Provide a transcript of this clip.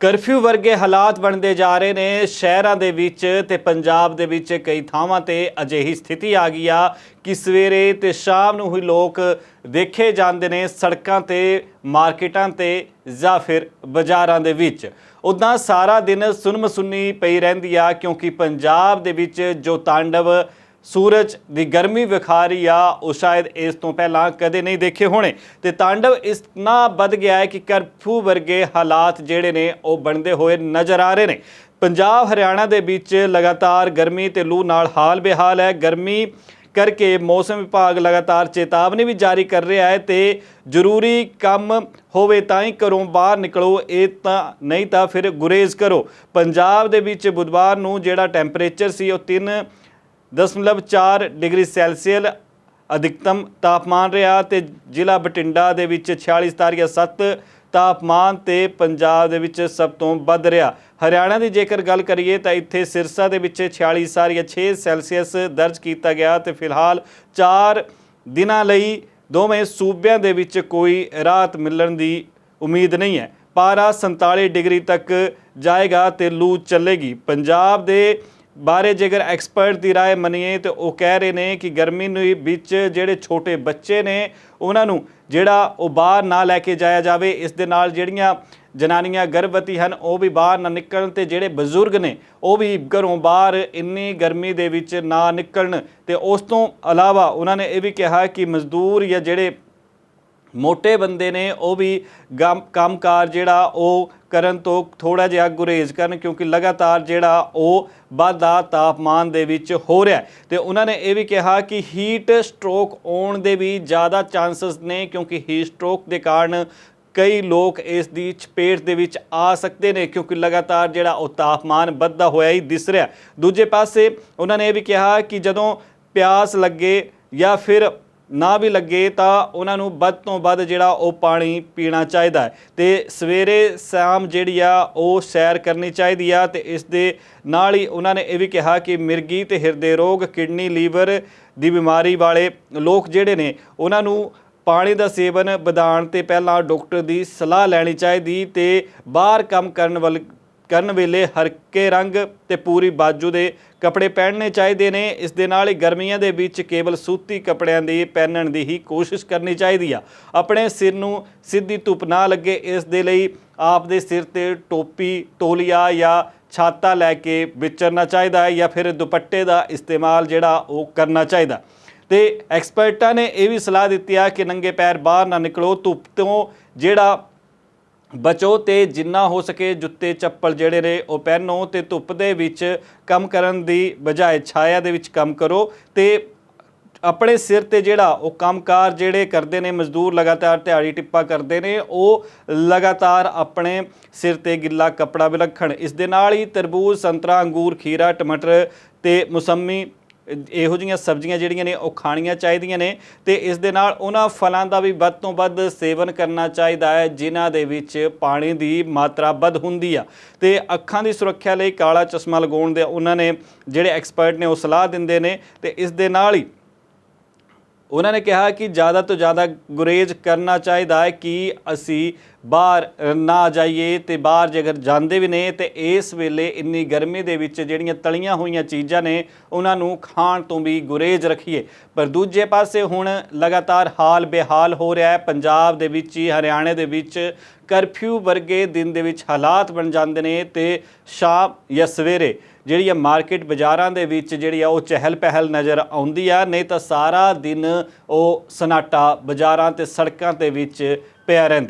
Curfew ਵਰਗੇ ਹਾਲਾਤ ਬਣਦੇ ਜਾ ਰਹੇ ਨੇ। ਸ਼ਹਿਰਾਂ ਦੇ ਵਿੱਚ ਤੇ ਪੰਜਾਬ ਦੇ ਵਿੱਚ ਕਈ ਥਾਵਾਂ ਤੇ ਅਜਿਹੀ ਸਥਿਤੀ ਆ ਗਈ ਆ ਕਿ ਸਵੇਰੇ ਤੇ ਸ਼ਾਮ ਨੂੰ ਹੀ ਲੋਕ ਦੇਖੇ ਜਾਂਦੇ ਨੇ ਸੜਕਾਂ ਤੇ, ਮਾਰਕੀਟਾਂ ਤੇ ਜਾਂ ਫਿਰ ਬਾਜ਼ਾਰਾਂ ਦੇ ਵਿੱਚ। ਉਦਾਂ ਸਾਰਾ ਦਿਨ ਸੁਨਮਸੁੰਨੀ ਪਈ ਰਹਿੰਦੀ ਆ ਕਿਉਂਕਿ ਪੰਜਾਬ ਦੇ ਵਿੱਚ ਜੋ ਤਾਂਡਵ ਸੂਰਜ ਦੀ ਗਰਮੀ ਵਿਖਾ ਰਹੀ ਆ, ਉਹ ਸ਼ਾਇਦ ਇਸ ਤੋਂ ਪਹਿਲਾਂ ਕਦੇ ਨਹੀਂ ਦੇਖੇ ਹੋਣੇ। ਤੇ ਤਾਂਡਵ ਇਤਨਾ ਵੱਧ ਗਿਆ ਹੈ ਕਿ ਕਰਫਿਊ ਵਰਗੇ ਹਾਲਾਤ ਜਿਹੜੇ ਨੇ, ਉਹ ਬਣਦੇ ਹੋਏ ਨਜ਼ਰ ਆ ਰਹੇ ਨੇ। ਪੰਜਾਬ, ਹਰਿਆਣਾ ਦੇ ਵਿੱਚ ਲਗਾਤਾਰ ਗਰਮੀ ਤੇ ਲੂ ਨਾਲ ਹਾਲ ਬੇਹਾਲ ਹੈ। ਗਰਮੀ ਕਰਕੇ ਮੌਸਮ ਵਿਭਾਗ ਲਗਾਤਾਰ ਚੇਤਾਵਨੀ ਵੀ ਜਾਰੀ ਕਰ ਰਿਹਾ ਹੈ ਤੇ ਜ਼ਰੂਰੀ ਕੰਮ ਹੋਵੇ ਤਾਂ ਹੀ ਘਰੋਂ ਬਾਹਰ ਨਿਕਲੋ, ਇਹ ਤਾਂ ਨਹੀਂ ਤਾਂ ਫਿਰ ਗੁਰੇਜ਼ ਕਰੋ। ਪੰਜਾਬ ਦੇ ਵਿੱਚ ਬੁੱਧਵਾਰ ਨੂੰ ਜਿਹੜਾ ਟੈਂਪਰੇਚਰ ਸੀ, ਉਹ 3 ਦਸ਼ਮਲਵ 4 ਡਿਗਰੀ ਸੈਲਸੀਅਲ ਅਧਿਕਤਮ ਤਾਪਮਾਨ ਰਿਹਾ ਤੇ ਜ਼ਿਲ੍ਹਾ ਬਟਿੰਡਾ ਦੇ ਵਿੱਚ 46.7 ਤਾਪਮਾਨ ਤੇ ਪੰਜਾਬ ਦੇ ਵਿੱਚ ਸਭ ਤੋਂ ਵੱਧ ਰਿਹਾ। ਹਰਿਆਣਾ ਦੀ ਜੇਕਰ ਗੱਲ ਕਰੀਏ ਤਾਂ ਇੱਥੇ ਸਿਰਸਾ ਦੇ ਵਿੱਚ 46.6 ਸੈਲਸੀਅਸ ਦਰਜ ਕੀਤਾ ਗਿਆ ਤੇ ਫਿਲਹਾਲ 4 ਦਿਨਾਂ ਲਈ ਦੋਵੇਂ ਸੂਬਿਆਂ ਦੇ ਵਿੱਚ ਕੋਈ ਰਾਹਤ ਮਿਲਣ ਦੀ ਉਮੀਦ ਨਹੀਂ ਹੈ। ਪਾਰਾ 47 ਡਿਗਰੀ ਤੱਕ ਜਾਏਗਾ ਤੇ ਲੂ ਚੱਲੇਗੀ। ਪੰਜਾਬ ਦੇ ਬਾਰੇ ਜੇਕਰ ਐਕਸਪਰਟ ਦੀ رائے ਮੰਨੀਏ ਤੇ ਉਹ ਕਹਿ ਰਹੇ ਨੇ ਕਿ ਗਰਮੀ ਨੂੰ ਵਿੱਚ ਜਿਹੜੇ ਛੋਟੇ ਬੱਚੇ ਨੇ ਉਹਨਾਂ ਨੂੰ ਜਿਹੜਾ ਉਹ ਬਾਹਰ ਨਾ ਲੈ ਕੇ ਜਾਇਆ ਜਾਵੇ ਇਸ ਦੇ ਨਾਲ ਜਿਹੜੀਆਂ ਜਨਾਨੀਆਂ ਗਰਭਵਤੀ ਹਨ ਉਹ ਵੀ ਬਾਹਰ ਨਾ ਨਿਕਲਣ ਤੇ ਜਿਹੜੇ ਬਜ਼ੁਰਗ ਨੇ ਉਹ ਵੀ ਘਰੋਂ ਬਾਹਰ ਇੰਨੀ ਗਰਮੀ ਦੇ ਵਿੱਚ ਨਾ ਨਿਕਲਣ ਤੇ ਉਸ ਤੋਂ ਇਲਾਵਾ ਉਹਨਾਂ ਨੇ ਇਹ ਵੀ ਕਿਹਾ ਕਿ ਮਜ਼ਦੂਰ ਜਾਂ ਜਿਹੜੇ ਮੋٹے ਬੰਦੇ ਨੇ, ਉਹ ਵੀ ਗਮ- ਕੰਮਕਾਰ ਜਿਹੜਾ ਉਹ ਕਰਨ ਤੋਂ ਥੋੜਾ ਜਿਹਾ ਗੁਰੇਜ਼ ਕਰਨ, ਕਿਉਂਕਿ ਲਗਾਤਾਰ ਜਿਹੜਾ ਉਹ ਵਾਧਾ ਤਾਪਮਾਨ ਦੇ ਵਿੱਚ ਹੋ ਰਿਹਾ ਹੈ। ਤੇ ਉਹਨਾਂ ਨੇ ਇਹ ਵੀ ਕਿਹਾ ਕਿ ਹੀਟ ਸਟ੍ਰੋਕ ਆਉਣ ਦੇ ਵੀ ਜ਼ਿਆਦਾ ਚਾਂਸਸ ਨੇ, ਕਿਉਂਕਿ ਹੀਟ ਸਟ੍ਰੋਕ ਦੇ ਕਾਰਨ ਕਈ ਲੋਕ ਇਸ ਦੀ ਚਪੇਟ ਦੇ ਵਿੱਚ ਆ ਸਕਦੇ ਨੇ, ਕਿਉਂਕਿ ਲਗਾਤਾਰ ਜਿਹੜਾ ਉਹ ਤਾਪਮਾਨ ਵੱਧਦਾ ਹੋਇਆ ਹੀ ਦਿਸ ਰਿਹਾ ਦੂਜੇ ਪਾਸੇ ਉਹਨਾਂ ਨੇ ਇਹ ਵੀ ਕਿਹਾ ਕਿ ਜਦੋਂ ਪਿਆਸ ਲੱਗੇ ਜਾਂ ਫਿਰ ਨਾ ਵੀ ਲੱਗੇ ਤਾਂ ਉਹਨਾਂ ਨੂੰ ਵੱਧ ਤੋਂ ਵੱਧ ਜਿਹੜਾ ਉਹ ਪਾਣੀ ਪੀਣਾ ਚਾਹੀਦਾ ਹੈ। ਤੇ ਸਵੇਰੇ ਸ਼ਾਮ ਜਿਹੜੀ ਆ, ਉਹ ਸੈਰ ਕਰਨੀ ਚਾਹੀਦੀ ਆ ਤੇ ਇਸ ਦੇ ਨਾਲ ਹੀ ਉਹਨਾਂ ਨੇ ਇਹ ਵੀ ਕਿਹਾ ਕਿ ਮਿਰਗੀ ਤੇ ਹਿਰਦੇ ਰੋਗ, ਕਿਡਨੀ, ਲੀਵਰ ਦੀ ਬਿਮਾਰੀ ਵਾਲੇ ਲੋਕ ਜਿਹੜੇ ਨੇ, ਉਹਨਾਂ ਨੂੰ ਪਾਣੀ ਦਾ ਸੇਵਨ ਵਧਾਉਣ ਤੇ ਪਹਿਲਾਂ ਡਾਕਟਰ ਦੀ ਸਲਾਹ ਲੈਣੀ ਚਾਹੀਦੀ ਤੇ ਬਾਹਰ ਕੰਮ ਕਰਨ ਵੱਲ ਕਰਨ ਵੇਲੇ ਹਲਕੇ ਰੰਗ ਤੇ ਪੂਰੀ ਬਾਜੂ ਦੇ ਕੱਪੜੇ ਪਹਿਨਣੇ ਚਾਹੀਦੇ ਨੇ। ਇਸ ਦੇ ਨਾਲ ਹੀ ਗਰਮੀਆਂ ਦੇ ਵਿੱਚ ਕੇਵਲ ਸੂਤੀ ਕੱਪੜਿਆਂ ਦੀ ਪਹਿਨਣ ਦੀ ਹੀ ਕੋਸ਼ਿਸ਼ ਕਰਨੀ ਚਾਹੀਦੀ ਆ। ਆਪਣੇ ਸਿਰ ਨੂੰ ਸਿੱਧੀ ਧੁੱਪ ਨਾ ਲੱਗੇ, ਇਸ ਦੇ ਲਈ ਆਪ ਦੇ ਸਿਰ ਤੇ ਟੋਪੀ, ਤੋਲੀਆ ਜਾਂ ਛਾਤਾ ਲੈ ਕੇ ਵਿਚਰਨਾ ਚਾਹੀਦਾ ਹੈ ਜਾਂ ਫਿਰ ਦੁਪੱਟੇ ਦਾ ਇਸਤੇਮਾਲ ਜਿਹੜਾ ਉਹ ਕਰਨਾ ਚਾਹੀਦਾ। ਤੇ ਐਕਸਪਰਟਾਂ ਨੇ ਇਹ ਵੀ ਸਲਾਹ ਦਿੱਤੀ ਆ ਕਿ ਨੰਗੇ ਪੈਰ ਬਾਹਰ ਨਾ ਨਿਕਲੋ, ਧੁੱਪ ਤੋਂ ਜਿਹੜਾ ਬਚੋ ਤੇ ਜਿੰਨਾ ਹੋ ਸਕੇ ਜੁੱਤੇ, ਚੱਪਲ ਜਿਹੜੇ ਨੇ ਉਹ ਪਹਿਨੋ ਤੇ ਧੁੱਪ ਦੇ ਵਿੱਚ ਕੰਮ ਕਰਨ ਦੀ ਬਜਾਏ ਛਾਇਆ ਦੇ ਵਿੱਚ ਕੰਮ ਕਰੋ ਤੇ ਆਪਣੇ ਸਿਰ ਤੇ ਜਿਹੜਾ ਉਹ ਕੰਮਕਾਰ ਜਿਹੜੇ ਕਰਦੇ ਨੇ, ਮਜ਼ਦੂਰ ਲਗਾਤਾਰ ਦਿਹਾੜੀ ਟਿੱਪਾ ਕਰਦੇ ਨੇ, ਉਹ ਲਗਾਤਾਰ ਆਪਣੇ ਸਿਰ ਤੇ ਗਿੱਲਾ ਕੱਪੜਾ ਵੀ ਰੱਖਣ। ਇਸ ਦੇ ਨਾਲ ਹੀ ਤਰਬੂਜ, ਸੰਤਰਾ, ਅੰਗੂਰ, ਖੀਰਾ, ਟਮਾਟਰ ਤੇ ਮੌਸਮੀ ਇਹੋ ਜਿਹੀਆਂ ਸਬਜ਼ੀਆਂ ਜਿਹੜੀਆਂ ਨੇ ਉਹ ਖਾਣੀਆਂ ਚਾਹੀਦੀਆਂ ਨੇ ਤੇ ਇਸ ਦੇ ਨਾਲ ਉਹਨਾਂ ਫਲਾਂ ਦਾ ਵੀ ਵੱਧ ਤੋਂ ਵੱਧ ਸੇਵਨ ਕਰਨਾ ਚਾਹੀਦਾ ਹੈ, ਜਿਨ੍ਹਾਂ ਦੇ ਵਿੱਚ ਪਾਣੀ ਦੀ ਮਾਤਰਾ ਵੱਧ ਹੁੰਦੀ ਆ। ਤੇ ਅੱਖਾਂ ਦੀ ਸੁਰੱਖਿਆ ਲਈ ਕਾਲਾ ਚਸ਼ਮਾ ਲਗਾਉਣ ਦੇ ਉਹਨਾਂ ਨੇ ਜਿਹੜੇ ਐਕਸਪਰਟ ਨੇ ਉਹ ਸਲਾਹ ਦਿੰਦੇ ਨੇ ਤੇ ਇਸ ਦੇ ਨਾਲ ਹੀ ਉਹਨਾਂ ਨੇ ਕਿਹਾ ਕਿ ਜ਼ਿਆਦਾ ਤੋਂ ਜ਼ਿਆਦਾ ਗੁਰੇਜ਼ ਕਰਨਾ ਚਾਹੀਦਾ ਹੈ ਕਿ ਅਸੀਂ ਬਾਹਰ ਨਾ ਜਾਈਏ ਤੇ ਬਾਹਰ ਜੇਕਰ ਜਾਂਦੇ ਵੀ ਨੇ ਤੇ ਇਸ ਵੇਲੇ ਇੰਨੀ ਗਰਮੀ ਦੇ ਵਿੱਚ ਜਿਹੜੀਆਂ ਤਲੀਆਂ ਹੋਈਆਂ ਚੀਜ਼ਾਂ ਨੇ, ਉਹਨਾਂ ਨੂੰ ਖਾਣ ਤੋਂ ਵੀ ਗੁਰੇਜ਼ ਰੱਖੀਏ। ਪਰ ਦੂਜੇ ਪਾਸੇ ਹੁਣ ਲਗਾਤਾਰ ਹਾਲ ਬੇਹਾਲ ਹੋ ਰਿਹਾ ਹੈ। ਪੰਜਾਬ ਦੇ ਵਿੱਚ ਹੀ, ਹਰਿਆਣੇ ਦੇ ਵਿੱਚ ਕਰਫਿਊ ਵਰਗੇ ਦਿਨ ਦੇ ਵਿੱਚ ਹਾਲਾਤ ਬਣ ਜਾਂਦੇ ਨੇ ਤੇ ਸ਼ਾਮ ਜਾਂ ਸਵੇਰੇ ਜਿਹੜੀ ਆ ਮਾਰਕੀਟ ਬਾਜ਼ਾਰਾਂ ਦੇ ਵਿੱਚ ਜਿਹੜੀ ਆ ਉਹ ਚਹਿਲ ਪਹਿਲ ਨਜ਼ਰ ਆਉਂਦੀ ਆ, ਨਹੀਂ ਤਾਂ ਸਾਰਾ ਦਿਨ ਉਹ ਸਨਾਟਾ ਬਾਜ਼ਾਰਾਂ ਤੇ ਸੜਕਾਂ ਤੇ ਵਿੱਚ ਪਿਆ ਰਹਿੰਦਾ।